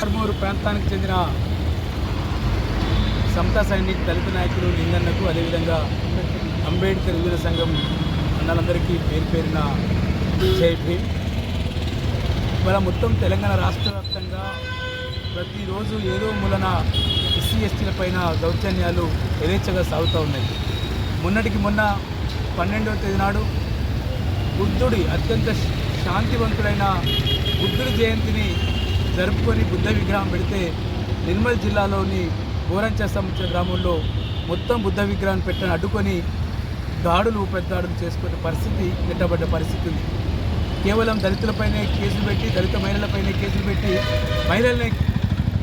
కర్మూరు ప్రాంతానికి చెందిన సమతా సైనిక్ దళిత నాయకులు నిందన్నకు అదేవిధంగా అంబేద్కర్ యువజన సంఘం అన్నలందరికీ పేరు పేరిన జై భీమ్. ఇవాళ మొత్తం తెలంగాణ రాష్ట్ర వ్యాప్తంగా ప్రతిరోజు ఏదో మూలన ఎస్సీ ఎస్టీల పైన దౌర్జన్యాలు యథేచ్ఛగా సాగుతూ ఉన్నాయి. మొన్నటికి మొన్న పన్నెండవ తేదీ నాడు బుద్ధుడి అత్యంత శాంతివంతుడైన బుద్ధుడి జయంతిని జరుపుకొని బుద్ధ విగ్రహం పెడితే నిర్మల్ జిల్లాలోని గోరంచ గ్రామంలో మొత్తం బుద్ధ విగ్రహాన్ని పెట్టని అడ్డుకొని దాడులు పెద్దాడులు చేసుకునే పరిస్థితి నెట్టబడ్డ పరిస్థితి ఉంది. కేవలం దళితులపైనే కేసులు పెట్టి దళిత మహిళలపైనే కేసులు పెట్టి మహిళల్ని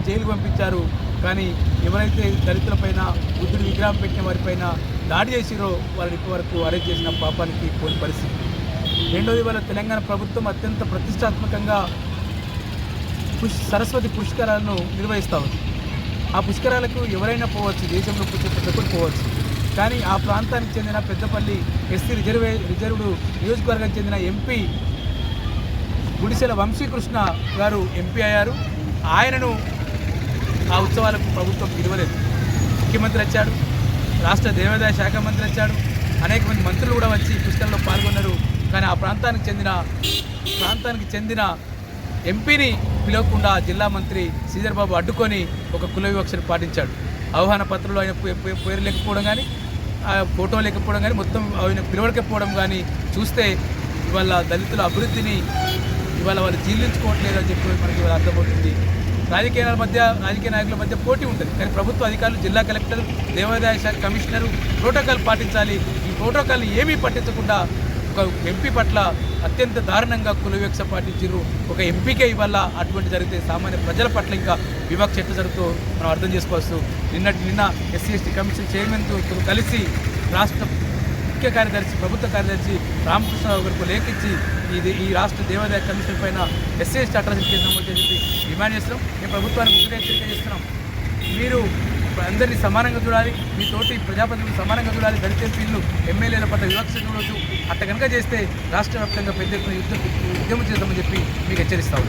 జైలుకు పంపించారు. కానీ ఎవరైతే దళితులపైన బుద్ధుడి విగ్రహం పెట్టిన వారిపైన దాడి చేసిరో వాళ్ళని ఇప్పటివరకు అరెస్ట్ చేసిన పాపానికి పోని పరిస్థితి. రెండోది వాళ్ళ తెలంగాణ ప్రభుత్వం అత్యంత ప్రతిష్టాత్మకంగా పుష్ సరస్వతి పుష్కరాలను నిర్వహిస్తూ. ఉంది ఆ పుష్కరాలకు ఎవరైనా పోవచ్చు దేశంలో పుట్టిన ప్రతి పోవచ్చు. కానీ ఆ ప్రాంతానికి చెందిన పెద్దపల్లి ఎస్సీ రిజర్వే రిజర్వ్డ్ నియోజకవర్గానికి చెందిన ఎంపీ గుడిసెల వంశీకృష్ణ గారు ఎంపీ అయ్యారు. ఆయనను ఆ ఉత్సవాలకు ప్రభుత్వం పిలవలేదు. ముఖ్యమంత్రి వచ్చాడు రాష్ట్ర దేవాదాయ శాఖ మంత్రి వచ్చాడు అనేక మంది మంత్రులు కూడా వచ్చి పుష్కరంలో పుస్తకంలో పాల్గొన్నారు. కానీ ఆ ప్రాంతానికి చెందిన ప్రాంతానికి చెందిన ఎంపీని పిలవకుండా జిల్లా మంత్రి శ్రీధర్ బాబు అడ్డుకొని ఒక కుల వివక్షను పాటించాడు. ఆహ్వాన పత్రంలో ఆయన పే- పేరు లేకపోవడం కానీ ఆ ఫోటో లేకపోవడం కానీ మొత్తం ఆయన పిలవడకపోవడం కానీ చూస్తే ఇవాళ దళితుల అభివృద్ధిని ఇవాళ వాళ్ళు జీర్ణించుకోవట్లేదు అని చెప్పి మనకి ఇవాళ అర్థమవుతుంది. రాజకీయాల మధ్య రాజకీయ నాయకుల మధ్య పోటీ ఉంటుంది. కానీ ప్రభుత్వ అధికారులు జిల్లా కలెక్టర్ దేవాదాయ శాఖ కమిషనరు ప్రోటోకాల్ పాటించాలి. ఈ ప్రోటోకాల్ ఏమీ పట్టించకుండా ఒక ఎంపీ పట్ల అత్యంత దారుణంగా కులవివక్ష పాటించారు ఒక ఎంపీకే ఇవల్ల అటువంటి జరిగితే సామాన్య ప్రజల పట్ల ఇంకా వివక్ష ఎట్లా జరుగుతూ మనం అర్థం చేసుకోవచ్చు. నిన్నటి నిన్న ఎస్సీ ఎస్టీ కమిషన్ చైర్మన్తో కలిసి రాష్ట్ర ముఖ్య కార్యదర్శి ప్రభుత్వ కార్యదర్శి రామకృష్ణరావు గారికి లేఖించి ఇది ఈ రాష్ట్ర దేవాదాయ కమిషన్ పైన ఎస్సీ ఎస్టీ అట్రాసిటీ కేసు నమోదు చేసి డిమాండ్ చేస్తున్నాం మేము ప్రభుత్వానికి ఒకటే హెచ్చరిక చేస్తున్నాం. మీరు అందరినీ సమానంగా చూడాలి మీ తోటి ప్రజాప్రతినిధులు సమానంగా చూడాలి దళిత ఎంపీలు ఎమ్మెల్యేల పట్ల వివక్ష చూడవచ్చు అట్ట కనుక చేస్తే రాష్ట్ర వ్యాప్తంగా పెద్ద ఎత్తున యుద్ధం ఉద్యమం చేద్దామని చెప్పి మీకు హెచ్చరిస్తాము